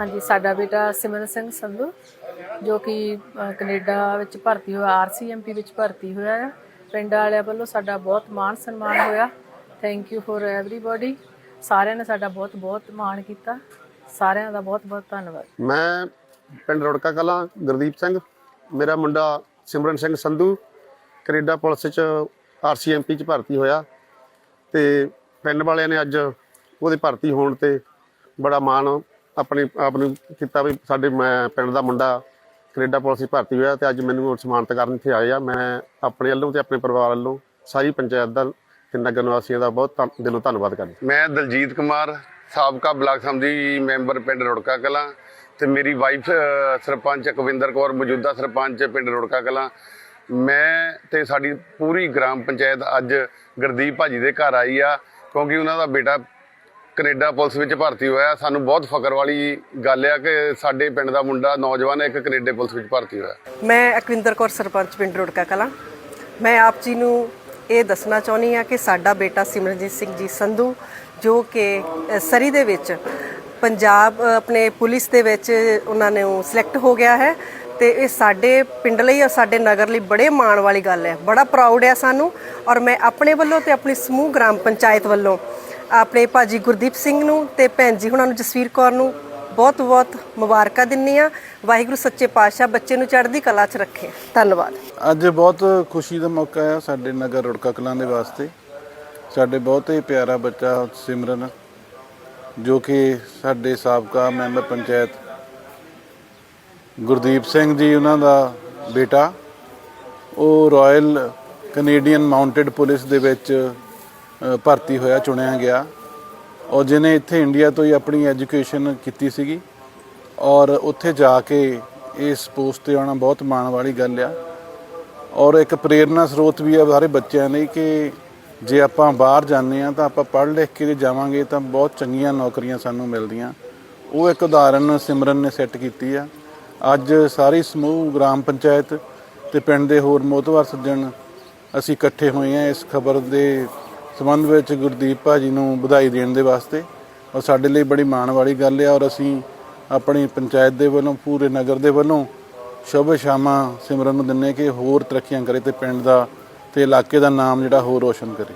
ਹਾਂਜੀ, ਸਾਡਾ ਬੇਟਾ ਸਿਮਰਨ ਸਿੰਘ ਸੰਧੂ, ਜੋ ਕਿ ਕੈਨੇਡਾ ਵਿੱਚ ਭਰਤੀ ਹੋਇਆ ਆਰਸੀਐਮਪੀ ਵਿੱਚ ਭਰਤੀ ਹੋਇਆ ਹੈ ਪਿੰਡ ਵਾਲਿਆਂ ਵੱਲੋਂ ਸਾਡਾ ਬਹੁਤ ਮਾਣ ਸਨਮਾਨ ਹੋਇਆ। ਥੈਂਕ ਯੂ ਫੋਰ एवरीबॉडी ਸਾਰਿਆਂ ਨੇ ਸਾਡਾ ਬਹੁਤ ਬਹੁਤ ਮਾਣ ਕੀਤਾ। ਸਾਰਿਆਂ ਦਾ ਬਹੁਤ ਬਹੁਤ ਧੰਨਵਾਦ। ਮੈਂ ਪਿੰਡ ਰੁੜਕਾ ਕਲਾਂ ਗੁਰਦੀਪ ਸਿੰਘ। ਮੇਰਾ ਮੁੰਡਾ ਸਿਮਰਨ ਸਿੰਘ ਸੰਧੂ ਕੈਨੇਡਾ ਪੁਲਿਸ ਚ ਆਰਸੀਐਮਪੀ ਚ ਭਰਤੀ ਹੋਇਆ ਤੇ ਪਿੰਡ ਵਾਲਿਆਂ ਨੇ ਅੱਜ ਉਹਦੇ ਭਰਤੀ ਹੋਣ ਤੇ ਬੜਾ ਮਾਣ ਆਪਣੇ ਆਪ ਨੂੰ ਕੀਤਾ ਵੀ ਸਾਡੇ ਮੈਂ ਪਿੰਡ ਦਾ ਮੁੰਡਾ ਕੈਨੇਡਾ ਪੁਲਿਸ ਚ ਭਰਤੀ ਹੋਇਆ ਤੇ ਅੱਜ ਮੈਨੂੰ ਸਨਮਾਨਿਤ ਕਰਨ ਇੱਥੇ ਆਏ ਆ। ਮੈਂ ਆਪਣੇ ਵੱਲੋਂ ਤੇ ਆਪਣੇ ਪਰਿਵਾਰ ਵੱਲੋਂ ਸਾਰੀ ਪੰਚਾਇਤ ਦਾ ਤੇ ਨਗਰ ਨਿਵਾਸੀਆਂ ਦਾ ਬਹੁਤ ਧੰਨ- ਦਿਲੋਂ ਧੰਨਵਾਦ ਕਰਦਾ। ਮੈਂ ਦਲਜੀਤ ਕੁਮਾਰ ਸਾਬਕਾ ਬਲਾਕ ਸਮਝੀ ਮੈਂਬਰ ਪਿੰਡ ਰੁੜਕਾ ਕਲਾਂ ਤੇ ਮੇਰੀ ਵਾਈਫ ਸਰਪੰਚ ਅਕਵਿੰਦਰ ਕੌਰ, ਮੌਜੂਦਾ ਸਰਪੰਚ ਪਿੰਡ ਰੁੜਕਾ ਕਲਾਂ। ਮੈਂ ਤੇ ਸਾਡੀ ਪੂਰੀ ਗ੍ਰਾਮ ਪੰਚਾਇਤ ਅੱਜ ਗੁਰਦੀਪ ਭਾਜੀ ਦੇ ਘਰ ਆਈ ਆ, ਕਿਉਂਕਿ ਉਹਨਾਂ ਦਾ ਬੇਟਾ ਕੈਨੇਡਾ ਪੁਲਿਸ ਵਿੱਚ ਭਰਤੀ ਹੋਇਆ। ਸਾਨੂੰ ਬਹੁਤ ਫਕਰ ਵਾਲੀ ਗੱਲ ਆ ਕਿ ਸਾਡੇ ਪਿੰਡ ਦਾ ਮੁੰਡਾ ਨੌਜਵਾਨ ਇੱਕ ਕੈਨੇਡਾ ਪੁਲਿਸ ਵਿੱਚ ਭਰਤੀ ਹੋਇਆ। ਮੈਂ ਅਕਵਿੰਦਰ ਕੌਰ, ਸਰਪੰਚ ਪਿੰਡ ਰੁੜਕਾ ਕਲਾਂ। ਮੈਂ ਆਪ ਜੀ ਨੂੰ ਇਹ ਦੱਸਣਾ ਚਾਹੁੰਦੀ ਹਾਂ ਕਿ ਸਾਡਾ ਬੇਟਾ ਸਿਮਰਨਜੀਤ ਸਿੰਘ ਜੀ ਸੰਧੂ ਜੋ ਕਿ ਸਰੀ ਦੇ ਵਿੱਚ ਪੰਜਾਬ ਆਪਣੇ ਪੁਲਿਸ ਦੇ ਵਿੱਚ ਉਹਨਾਂ ਨੇ ਸਿਲੈਕਟ ਹੋ ਗਿਆ ਹੈ ਤੇ ਇਹ ਸਾਡੇ ਪਿੰਡ ਲਈ ਔਰ ਸਾਡੇ ਨਗਰ ਲਈ ਬੜੇ ਮਾਣ ਵਾਲੀ ਗੱਲ ਹੈ। ਬੜਾ ਪ੍ਰਾਊਡ ਹੈ ਸਾਨੂੰ ਔਰ ਮੈਂ ਆਪਣੇ ਵੱਲੋਂ ਤੇ ਆਪਣੀ ਸਮੂਹ ਗ੍ਰਾਮ ਪੰਚਾਇਤ ਵੱਲੋਂ ਆਪਣੇ ਭਾਜੀ ਗੁਰਦੀਪ ਸਿੰਘ ਨੂੰ ਤੇ ਭੈਣ ਜੀ ਹੁਣਾਂ ਨੂੰ ਜਸਵੀਰ ਕੌਰ ਨੂੰ ਬਹੁਤ ਬਹੁਤ ਮੁਬਾਰਕਾਂ ਦਿੰਨੀ ਆ ਵਾਹਿਗੁਰੂ ਸੱਚੇ ਪਾਤਸ਼ਾਹ ਬੱਚੇ ਨੂੰ ਚੜ੍ਹਦੀ ਕਲਾ 'ਚ ਰੱਖੇ। ਧੰਨਵਾਦ। ਅੱਜ ਬਹੁਤ ਖੁਸ਼ੀ ਦਾ ਮੌਕਾ ਹੈ ਸਾਡੇ ਨਗਰ ਰੁੜਕਾ ਕਲਾਂ ਦੇ ਵਾਸਤੇ। ਸਾਡੇ ਬਹੁਤ ਹੀ ਪਿਆਰਾ ਬੱਚਾ ਸਿਮਰਨ, ਜੋ ਕਿ ਸਾਡੇ ਸਾਬਕਾ ਮੈਂਬਰ ਪੰਚਾਇਤ ਗੁਰਦੀਪ ਸਿੰਘ ਜੀ, ਉਹਨਾਂ ਦਾ ਬੇਟਾ। ਉਹ ਰਾਇਲ ਕੈਨੇਡੀਅਨ ਮਾਊਂਟਡ ਪੁਲਿਸ ਦੇ ਵਿੱਚ ਭਰਤੀ ਹੋਇਆ, ਚੁਣਿਆ ਗਿਆ। ਔਰ ਜਿਹਨੇ ਇੱਥੇ ਇੰਡੀਆ ਤੋਂ ਹੀ ਆਪਣੀ ਐਜੂਕੇਸ਼ਨ ਕੀਤੀ ਸੀਗੀ, ਔਰ ਉੱਥੇ ਜਾ ਕੇ ਇਸ ਪੋਸਟ ਤੇ ਆਉਣਾ ਬਹੁਤ ਮਾਣ ਵਾਲੀ ਗੱਲ ਆ। ਔਰ ਇੱਕ ਪ੍ਰੇਰਨਾ ਸਰੋਤ ਵੀ ਆ ਸਾਰੇ ਬੱਚਿਆਂ ਲਈ ਕਿ ਜੇ ਆਪਾਂ ਬਾਹਰ ਜਾਂਦੇ ਆ ਤਾਂ ਆਪਾਂ ਪੜ੍ਹ ਲਿਖ ਕੇ ਜੇ ਜਾਵਾਂਗੇ ਤਾਂ ਬਹੁਤ ਚੰਗੀਆਂ ਨੌਕਰੀਆਂ ਸਾਨੂੰ ਮਿਲਦੀਆਂ। ਉਹ ਇੱਕ ਉਦਾਹਰਨ ਸਿਮਰਨ ਨੇ ਸੈੱਟ ਕੀਤੀ ਆ। ਅੱਜ ਸਾਰੀ ਸਮੂਹ ਗ੍ਰਾਮ ਪੰਚਾਇਤ ਤੇ ਪਿੰਡ ਦੇ ਹੋਰ ਮੋਤਵਰ ਸੱਜਣ ਅਸੀਂ ਇਕੱਠੇ ਹੋਏ ਆ ਇਸ ਖਬਰ ਦੇ ਸੰਬੰਧ ਵਿੱਚ ਗੁਰਦੀਪ ਭਾਜੀ ਨੂੰ ਵਧਾਈ ਦੇਣ ਦੇ ਵਾਸਤੇ। ਔਰ ਸਾਡੇ ਲਈ ਬੜੀ ਮਾਣ ਵਾਲੀ ਗੱਲ ਹੈ ਔਰ ਅਸੀਂ ਆਪਣੀ ਪੰਚਾਇਤ ਦੇ ਵੱਲੋਂ, ਪੂਰੇ ਨਗਰ ਦੇ ਵੱਲੋਂ ਸ਼ੁਭ ਸ਼ਾਮਾ ਸਿਮਰਨ ਨੂੰ ਦਿੰਨੇ ਕਿ ਹੋਰ ਤਰੱਕੀਆਂ ਕਰੇ ਤੇ ਪਿੰਡ ਦਾ ਤੇ ਇਲਾਕੇ ਦਾ ਨਾਮ ਜਿਹੜਾ ਹੋਰ ਰੋਸ਼ਨ ਕਰੇ।